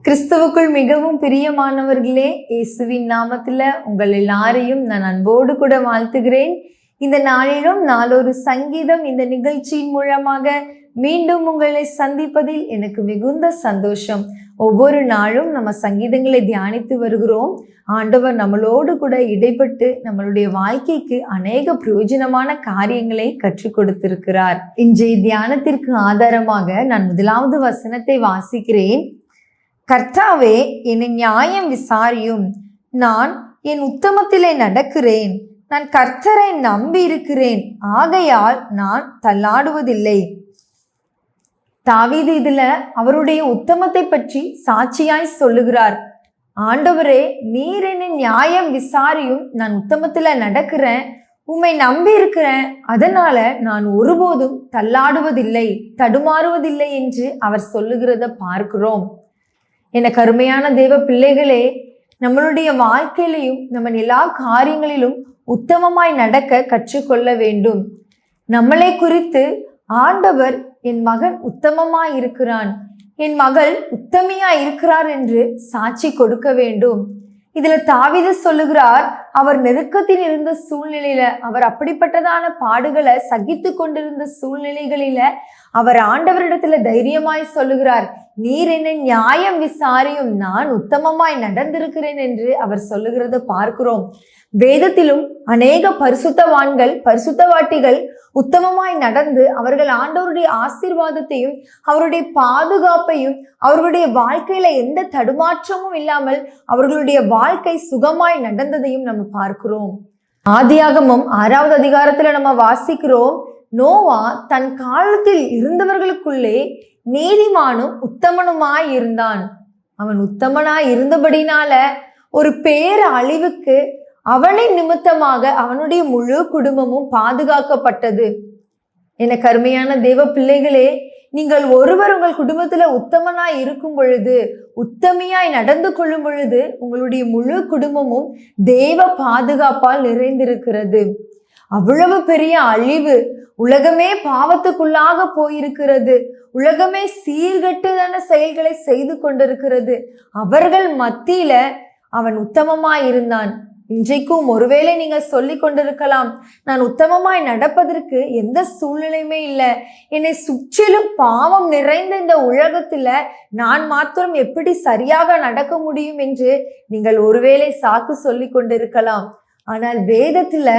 கிறிஸ்துவுக்குள் மிகவும் பிரியமானவர்களே இயேசுவின் நாமத்துல உங்கள் எல்லாரையும் நான் அன்போடு கூட வாழ்த்துகிறேன். இந்த நாளிலும் நாளொரு சங்கீதம் இந்த நிகழ்ச்சியின் மூலமாக மீண்டும் உங்களை சந்திப்பதில் எனக்கு மிகுந்த சந்தோஷம். ஒவ்வொரு நாளும் நம்ம சங்கீதங்களை தியானித்து வருகிறோம். ஆண்டவர் நம்மளோடு கூட இடைப்பட்டு நம்மளுடைய வாழ்க்கைக்கு அநேக பிரயோஜனமான காரியங்களை கற்றுக் கொடுத்திருக்கிறார். இன்றைய தியானத்திற்கு ஆதாரமாக நான் முதலாவது வசனத்தை வாசிக்கிறேன். கர்த்தாவே என்னை நியாயம் விசாரியும். நான் என் உத்தமத்திலே நடக்கிறேன். நான் கர்த்தரை நம்பி இருக்கிறேன். ஆகையால் நான் தள்ளாடுவதில்லை. தாவீது இதுல அவருடைய உத்தமத்தை பற்றி சாட்சியாய் சொல்லுகிறார். ஆண்டவரே நீர் என்ன நியாயம் விசாரியும். நான் உத்தமத்துல நடக்கிறேன். உம்மை நம்பி இருக்கிறேன். அதனால நான் ஒருபோதும் தள்ளாடுவதில்லை தடுமாறுவதில்லை என்று அவர் சொல்லுகிறத பார்க்கிறோம். என கருமையான தெய்வ பிள்ளைகளே நம்மளுடைய வாழ்க்கையிலையும் நம்ம எல்லா காரியங்களிலும் உத்தமமாய் நடக்க கற்றுக்கொள்ள வேண்டும். நம்மளை குறித்து ஆண்டவர் என் மகன் உத்தமமாய் இருக்கிறான். என் மகள் உத்தமியா இருக்கிறார் என்று சாட்சி கொடுக்க வேண்டும். இதுல தாவித சொல்லுகிறார் அவர் நெருக்கத்தில் இருந்த சூழ்நிலையில அவர் அப்படிப்பட்டதான பாடுகளை சகித்து கொண்டிருந்த சூழ்நிலைகளில அவர் ஆண்டவரிடத்துல தைரியமாய் சொல்லுகிறார் நீர் என்னை நியாயம் விசாரியும் நான் உத்தமமாய் நடந்திருக்கிறேன் என்று அவர் சொல்லுகிறத பார்க்கிறோம். வேதத்திலும் அநேக பரிசுத்தவான்கள் பரிசுத்தவாட்டிகள் உத்தமமாய் நடந்து அவர்கள் ஆண்டவருடைய ஆசீர்வாதத்தையும் அவருடைய பாதுகாப்பையும் அவர்களுடைய வாழ்க்கையில எந்த தடுமாற்றமும் இல்லாமல் அவர்களுடைய வாழ்க்கை சுகமாய் நடந்ததையும் நம்ம பார்க்கிறோம். ஆதியாகமும் ஆறாவது அதிகாரத்துல நம்ம வாசிக்கிறோம் நோவா தன் காலத்தில் இருந்தவர்களுக்குள்ளே நீதிமானும் உத்தமனுமாய் இருந்தான். அவன் உத்தமனாய் இருந்தபடினால ஒரு பேர அழிவுக்கு அவனின் நிமித்தமாக அவனுடைய முழு குடும்பமும் பாதுகாக்கப்பட்டது. என கருமையான தெய்வ பிள்ளைகளே நீங்கள் ஒருவர் உங்கள் குடும்பத்துல உத்தமனாய் இருக்கும் பொழுது உத்தமியாய் நடந்து கொள்ளும் பொழுது உங்களுடைய முழு குடும்பமும் தெய்வ பாதுகாப்பால் நிறைந்திருக்கிறது. அவ்வளவு பெரிய அழிவு உலகமே பாவத்துக்குள்ளாக போயிருக்கிறது. உலகமே சீர்கட்டுதான செயல்களை செய்து கொண்டிருக்கிறது. அவர்கள் மத்தியில அவன் உத்தமமாய் இருந்தான் இன்றைக்கும் ஒருவேளை நீங்கள் சொல்லி கொண்டிருக்கலாம் நான் உத்தமமாய் நடப்பதற்கு எந்த சூழ்நிலையுமே இல்லை. என்னை சுற்றிலும் பாவம் நிறைந்த இந்த உலகத்துல நான் மாத்திரம் எப்படி சரியாக நடக்க முடியும் என்று நீங்கள் ஒருவேளை சாக்கு சொல்லி கொண்டிருக்கலாம். ஆனால் வேதத்துல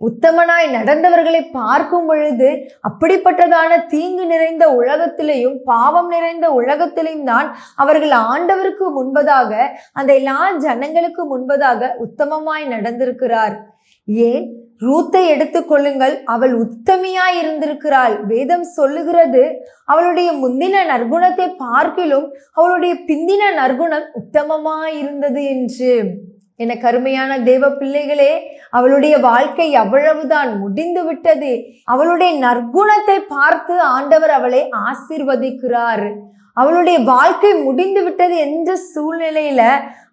உத்தமனாய் நடந்தவர்களை பார்க்கும் பொழுது அப்படிப்பட்டதான தீங்கு நிறைந்த உலகத்திலேயும் பாவம் நிறைந்த உலகத்திலையும் தான் அவர்கள் ஆண்டவருக்கு முன்பதாக அந்த எல்லா ஜனங்களுக்கு முன்பதாக உத்தமமாய் நடந்திருக்கிறார். ஏன்? ரூத்தை எடுத்துக்கொள்ளுங்கள் அவள் உத்தமியாய் இருந்திருக்கிறாள். வேதம் சொல்லுகிறது அவளுடைய முந்தின நற்குணத்தை பார்க்கிலும் அவளுடைய பிந்தின நற்குணம் உத்தமமாய் இருந்தது என்று. என கருமையான தேவ பிள்ளைகளே அவளுடைய வாழ்க்கை அவ்வளவுதான் முடிந்து விட்டது. அவளுடைய நற்குணத்தை பார்த்து ஆண்டவர் அவளை ஆசீர்வதிக்கிறார். அவளுடைய வாழ்க்கை முடிந்து விட்டது என்ற சூழ்நிலையில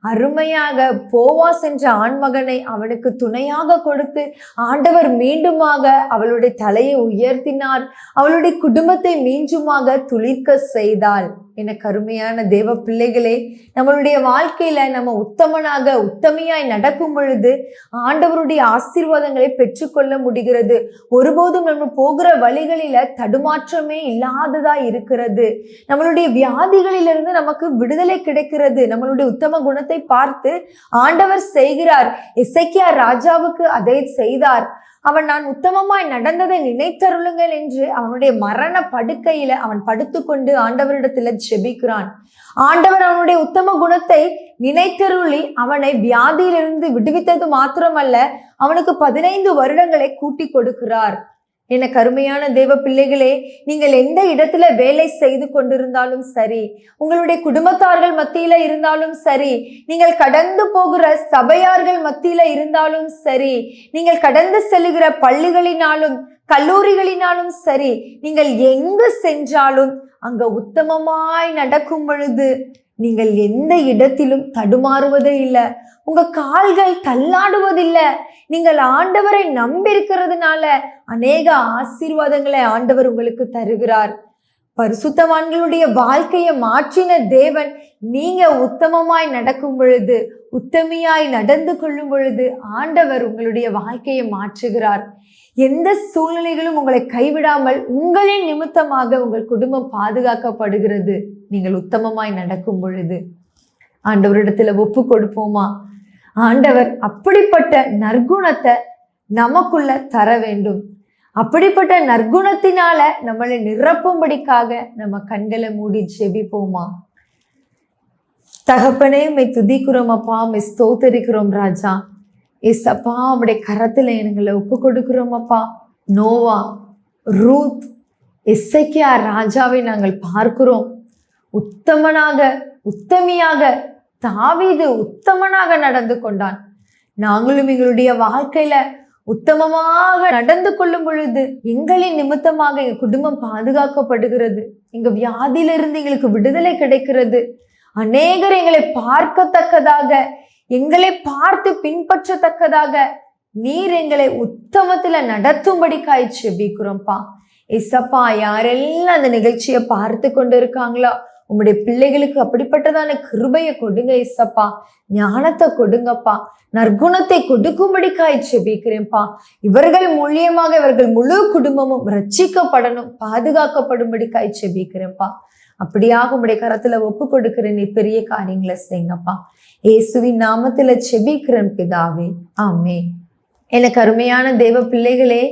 அருமையாக போவா சென்ற ஆண்மகனை அவனுக்கு துணையாக கொடுத்து ஆண்டவர் மீண்டுமாக அவளுடைய தலையை உயர்த்தினார். அவளுடைய குடும்பத்தை மீண்டுமாக துளிர்க்க செய்தாள். என கருமையான தேவ பிள்ளைகளே நம்மளுடைய வாழ்க்கையில நம்ம உத்தமனாக உத்தமையாய் நடக்கும் பொழுது ஆண்டவருடைய ஆசீர்வாதங்களை பெற்றுக்கொள்ள முடிகிறது. ஒருபோதும் நம்ம போகிற வழிகளில தடுமாற்றமே இல்லாததா இருக்கிறது. நம்மளுடைய வியாதிகளிலிருந்து நமக்கு விடுதலை கிடைக்கிறது. நம்மளுடைய உத்தம குணத்தை பார்த்து ஆண்டவர் செய்கிறார். இசைக்கியா ராஜாவுக்கு அதை செய்தார். அவன் நான் உத்தமமாய் நடந்ததை நினைத்தருளுங்கள் என்று அவனுடைய மரண படுக்கையில அவன் படுத்துக்கொண்டு ஆண்டவரிடத்துல ஜெபிக்கிறான். ஆண்டவர் அவனுடைய உத்தம குணத்தை நினைத்தருளி அவனை வியாதியிலிருந்து விடுவித்தது மாத்திரமல்ல அவனுக்கு பதினைந்து வருடங்களை கூட்டி கொடுக்கிறார். என கருமையான தேவ பிள்ளைகளே நீங்கள் எந்த இடத்துல வேலை செய்து கொண்டிருந்தாலும் சரி உங்களுடைய குடும்பத்தார்கள் மத்தியில இருந்தாலும் சரி நீங்கள் கடந்து போகிற சபையார்கள் மத்தியில இருந்தாலும் சரி நீங்கள் கடந்து செல்லுகிற பள்ளிகளினாலும் கல்லூரிகளினாலும் சரி நீங்கள் எங்கு சென்றாலும் அங்க உத்தமமாய் நடக்கும் பொழுது நீங்கள் எந்த இடத்திலும் தடுமாறுவதே இல்லை உங்க கால்கள் தள்ளாடுவதில்லை. நீங்கள் ஆண்டவரை நம்பியிருக்கிறதுனால அநேக ஆசீர்வாதங்களை ஆண்டவர் உங்களுக்கு தருகிறார். பரிசுத்தவான்களுடைய வாழ்க்கையை மாற்றின தேவன் நீங்க உத்தமமாய் நடக்கும் பொழுது உத்தமியாய் நடந்து கொள்ளும் பொழுது ஆண்டவர் உங்களுடைய வாழ்க்கையை மாற்றுகிறார். எந்த சூழ்நிலைகளும் உங்களை கைவிடாமல் உங்களின் நிமித்தமாக உங்கள் குடும்பம் பாதுகாக்கப்படுகிறது. நீங்கள் உத்தமமாய் நடக்கும் பொழுது. ஆண்டவரிடத்துல ஒப்பு கொடுப்போமா? ஆண்டவர் அப்படிப்பட்ட நற்குணத்தை நமக்குள்ள தர வேண்டும். அப்படிப்பட்ட நற்குணத்தினால நம்மளை நிரப்பும்படிக்காக நம்ம கண்களை மூடி ஜெபிப்போமா? தகப்பனே மை துதிக்கிறோம் அப்பா மை ஸ்தோத்தரிக்கிறோம் ராஜா. எஸ் அப்பா உடைய கரத்துல எங்களை ஒப்பு கொடுக்கிறோம் அப்பா. நோவா ரூத் எஸ்ஐக்கியா ராஜாவை நாங்கள் பார்க்கிறோம். உத்தமனாக உத்தமியாக தாவீது உத்தமனாக நடந்து கொண்டான். நாங்களும் எங்களுடைய வாழ்க்கையில உத்தமமாக நடந்து கொள்ளும் பொழுது எங்களின் நிமித்தமாக எங்க குடும்பம் பாதுகாக்கப்படுகிறது. எங்க வியாதியிலிருந்து எங்களுக்கு விடுதலை கிடைக்கிறது. அநேகர் எங்களை பார்க்கத்தக்கதாக எங்களை பார்த்து பின்பற்றத்தக்கதாக நீர் எங்களை உத்தமத்துல நடத்தும்படிக்காய் செபிக்கிறோம்ப்பா இசப்பா யாரெல்லாம் அந்த நிகழ்ச்சியை பார்த்து கொண்டு இருக்காங்களோ உங்களுடைய பிள்ளைகளுக்கு அப்படிப்பட்டதான கிருபையை கொடுங்க இசப்பா ஞானத்தை கொடுங்கப்பா. நற்குணத்தை கொடுக்கும்படிக்காய் செபிக்கிறேன்ப்பா இவர்கள் மூலியமாக இவர்கள் முழு குடும்பமும் ரட்சிக்கப்படணும் பாதுகாக்கப்படும்படிக்காய் செபிக்கிறேன்ப்பா அப்படியாக உங்களுடைய கரத்துல ஒப்பு கொடுக்கிறேன் நீ பெரிய காரியங்களை செய்யுங்கப்பா. இயேசுவின் நாமத்துல செபிக்கிறேன் பிதாவே. ஆமே எனக்கு அருமையான தெய்வ பிள்ளைகளே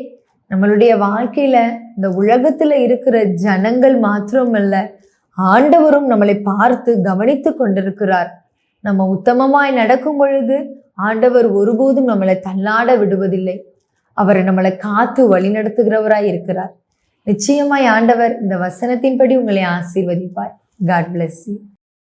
நம்மளுடைய வாழ்க்கையில இந்த உலகத்துல இருக்கிற ஜனங்கள் மாத்திரமல்ல ஆண்டவரும் நம்மளை பார்த்து கவனித்து கொண்டிருக்கிறார். நம்ம உத்தமமாய் நடக்கும் பொழுது ஆண்டவர் ஒருபோதும் நம்மளை தள்ளாட விடுவதில்லை. அவர் நம்மளை காத்து வழிநடத்துகிறவராய் இருக்கிறார். நிச்சயமாய் ஆண்டவர் இந்த வசனத்தின்படி உங்களை ஆசீர்வதிப்பார். God bless you